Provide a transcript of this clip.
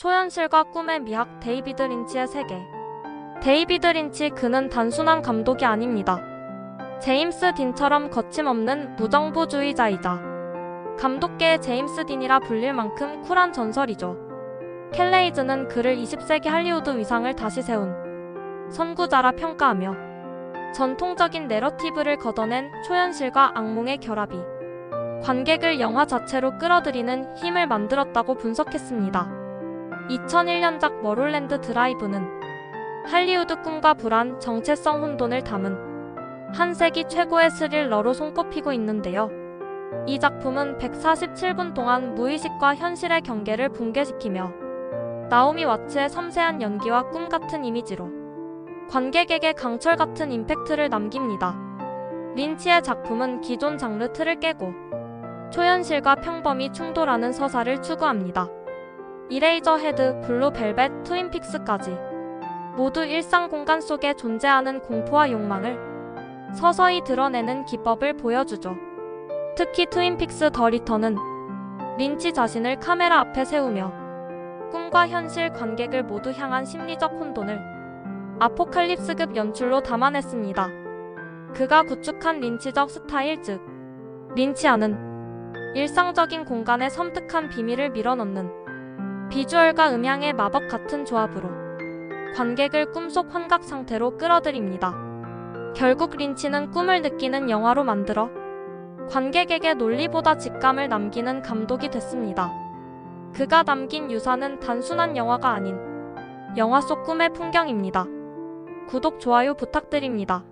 초현실과 꿈의 미학 데이비드 린치의 세계. 데이비드 린치 그는 단순한 감독이 아닙니다. 제임스 딘처럼 거침없는 무정부주의자이자 감독계의 제임스 딘이라 불릴 만큼 쿨한 전설이죠. 켈레이즈는 그를 20세기 할리우드 위상을 다시 세운 선구자라 평가하며 전통적인 내러티브를 걷어낸 초현실과 악몽의 결합이 관객을 영화 자체로 끌어들이는 힘을 만들었다고 분석했습니다. 2001년작 머롤랜드 드라이브는 할리우드 꿈과 불안, 정체성 혼돈을 담은 한 세기 최고의 스릴러로 손꼽히고 있는데요. 이 작품은 147분 동안 무의식과 현실의 경계를 붕괴시키며 나오미 와츠의 섬세한 연기와 꿈 같은 이미지로 관객에게 강철 같은 임팩트를 남깁니다. 린치의 작품은 기존 장르 틀을 깨고 초현실과 평범이 충돌하는 서사를 추구합니다. 이레이저 헤드, 블루 벨벳, 트윈픽스까지 모두 일상 공간 속에 존재하는 공포와 욕망을 서서히 드러내는 기법을 보여주죠. 특히 트윈픽스 더 리턴은 린치 자신을 카메라 앞에 세우며 꿈과 현실 관객을 모두 향한 심리적 혼돈을 아포칼립스급 연출로 담아냈습니다. 그가 구축한 린치적 스타일 즉 린치아는 일상적인 공간에 섬뜩한 비밀을 밀어넣는 비주얼과 음향의 마법 같은 조합으로 관객을 꿈속 환각 상태로 끌어들입니다. 결국 린치는 꿈을 느끼는 영화로 만들어 관객에게 논리보다 직감을 남기는 감독이 됐습니다. 그가 남긴 유산은 단순한 영화가 아닌 영화 속 꿈의 풍경입니다. 구독, 좋아요 부탁드립니다.